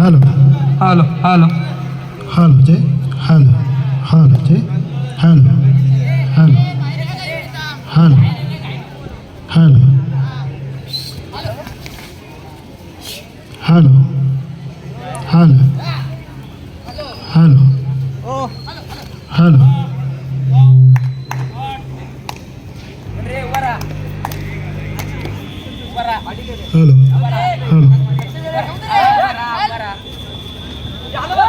حالو حالو حالو حاله جي حالو حاله جي حالو حالو حالو حالو حالو حالو حالو حالو حلو حلو Yeah,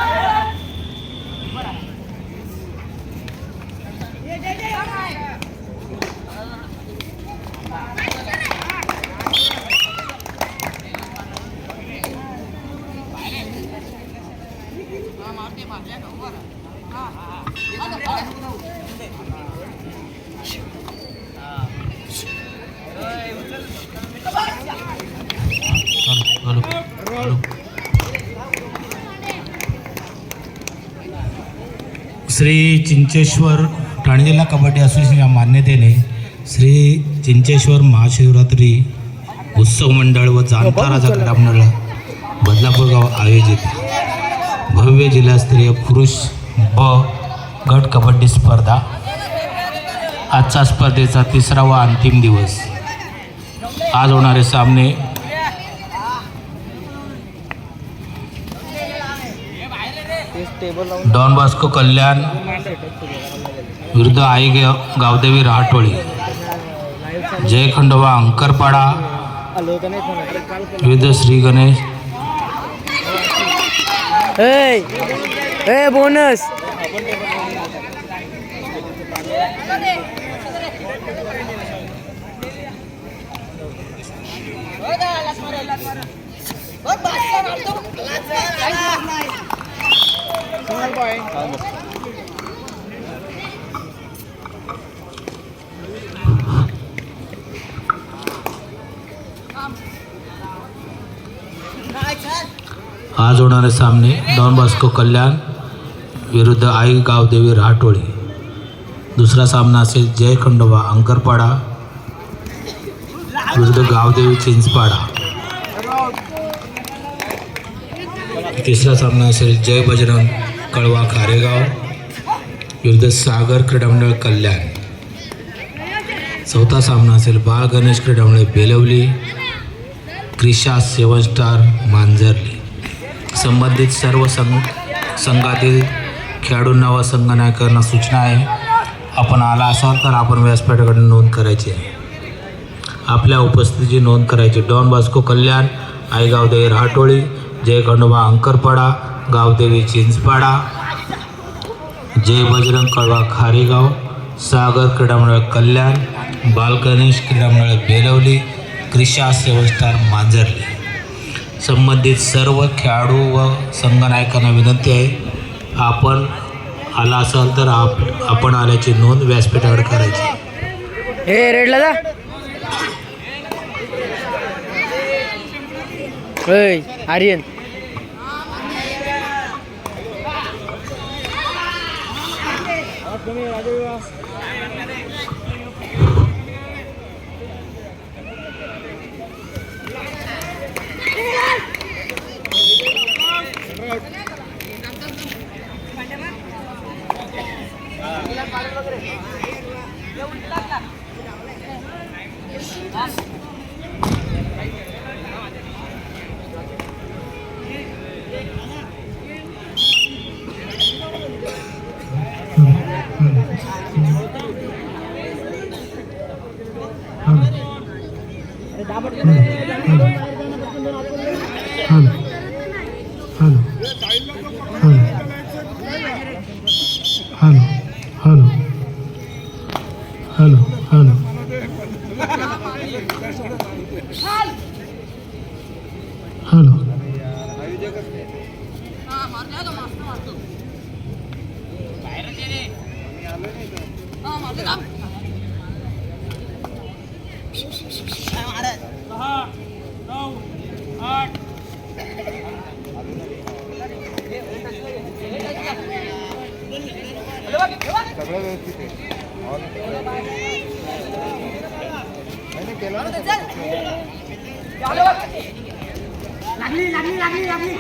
Shri चिंचेश्वर Thane जिल्हा कबड्डी असोसिएशनच्या मान्यतेने श्री चिंचेश्वर महाशिवरात्री उत्सव मंडळ व जाणता राजा क्रीडा मंडळ बदलापूर गाव आयोजित भव्य जिल्हास्तरीय पुरुष ब गट कबड्डी स्पर्धा. आजचा स्पर्धेचा तिसरा व अंतिम दिवस. आज होणारे सामने डॉन बॉस्को कल्याण विरुद्ध आई गाव- गावदेवी रहाटोळी जय खंडोबा अंकरपाडा विरुद्ध श्री गणेश. ए बोनस आज होणारे सामने डॉन बॉस्को कल्याण विरुद्ध आई गावदेवी रहाटोळी दुसरा सामना असेल जय खंडोबा अंकरपाडा विरुद्ध गावदेवी चिंचपाडा. तिसरा सामना असेल जय बजरंग कळवा खारेगाव विरुद्ध सागर क्रीडामंडळ कल्याण. चौथा सामना असेल बाळ गणेश क्रीडामंडळ बेलवली क्रिशा सेवन स्टार मांजरली. संबंधित सर्व संघ संघातील खेळाडूंना व संघनायकांना सूचना आहे आपण आला असाल तर आपण व्यासपीठाकडे नोंद करायची आहे. आपल्या उपस्थितीची नोंद करायची. डॉन बास्को कल्याण आईगाव गावदेवी रहाटोळी जय खंडोबा अंकरपाडा गावदेवी चिंचपाडा जय बजरंग कळवा खारेगाव सागर क्रीडामंडळ कल्याण बालगणेश क्रीडामंडळ बेलवली क्रिशा सेवस्टार मांजरली. संबंधित सर्व खेळाडू व संघनायकांना विनंती आहे आपण आला असाल तर आप आपण आल्याची नोंद व्यासपीठावर करायची. हे रेडला जा. Come here, I do hello hello hello hello hello hello hello hello लागली लागली लागली लागली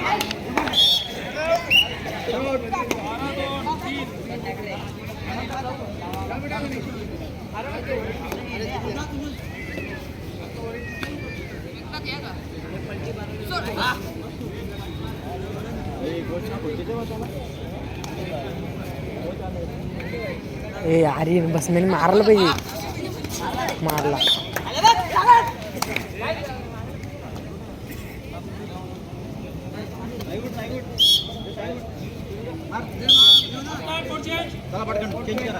पलटी मारा ए अरे बसमेन मारला पाहिजे. मारला. चला पटकन. चेंज करा.